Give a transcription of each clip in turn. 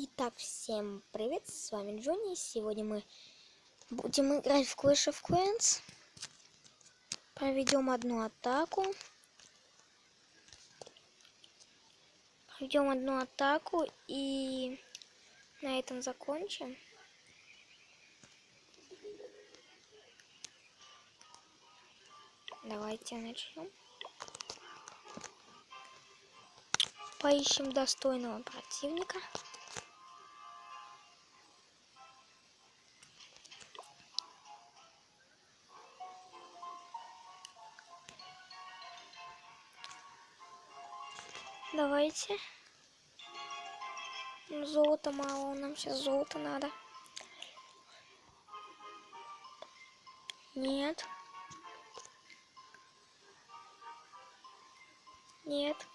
Итак, всем привет, с вами Джонни. Сегодня мы будем играть в Clash of Clans. Проведем одну атаку. Проведем одну атаку и на этом закончим. Давайте начнем. Поищем достойного противника. Давайте. Золота мало, нам сейчас золото надо. Нет. Нет.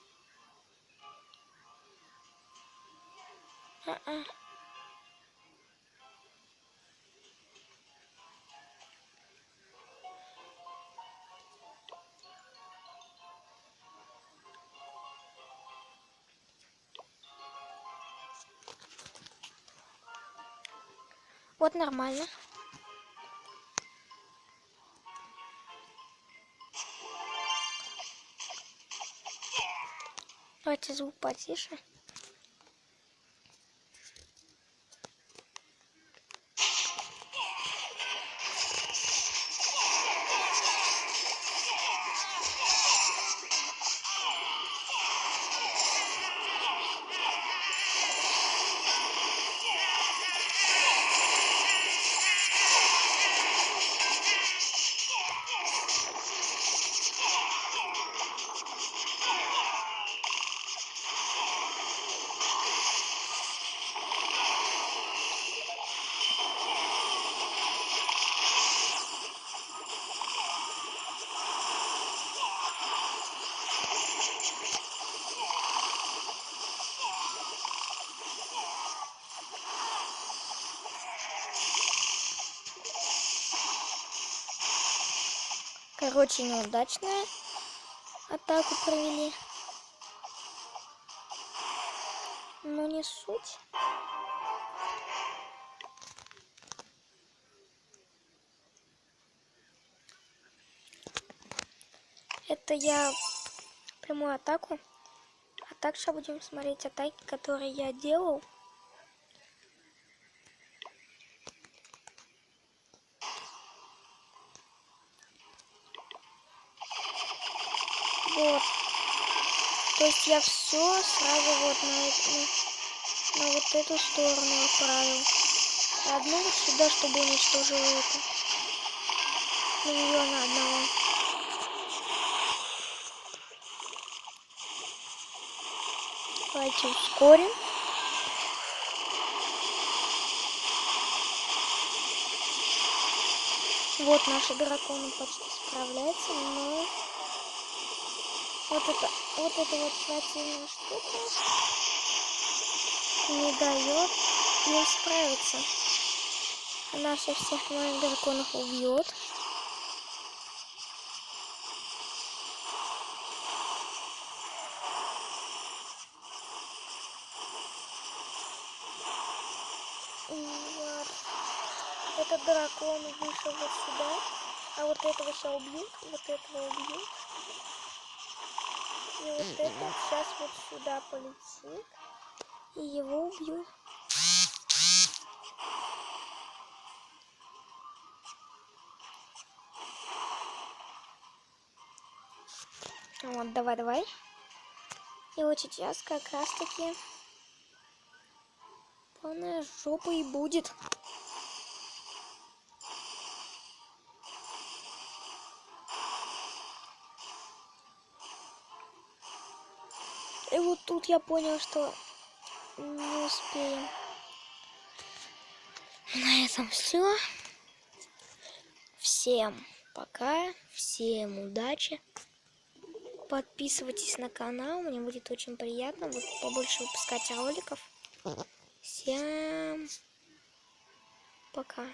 А-а. Вот нормально. Давайте звук потише. Короче, неудачная атаку провели. Но не суть. Это я прямую атаку. А также будем смотреть атаки, которые я делал. Вот. То есть я все сразу вот на, на, на вот эту сторону отправил. Одну вот сюда, чтобы уничтожил это. Миллиона одного. Давайте ускорим. Вот наши драконы почти справляются, но вот это вот это вот противная штука не дает им справиться. Она всех всех моих драконов убьет. Вот. Этот дракон вышел вот сюда. А вот этого сейчас убьют, вот этого убьют. Вот этот сейчас вот сюда полетит. И его убьют. Вот, давай, давай. И вот сейчас как раз таки полная жопа и будет. И вот тут я понял, что не успеем. На этом все. Всем пока, всем удачи. Подписывайтесь на канал, мне будет очень приятно. Буду побольше выпускать роликов. Всем пока.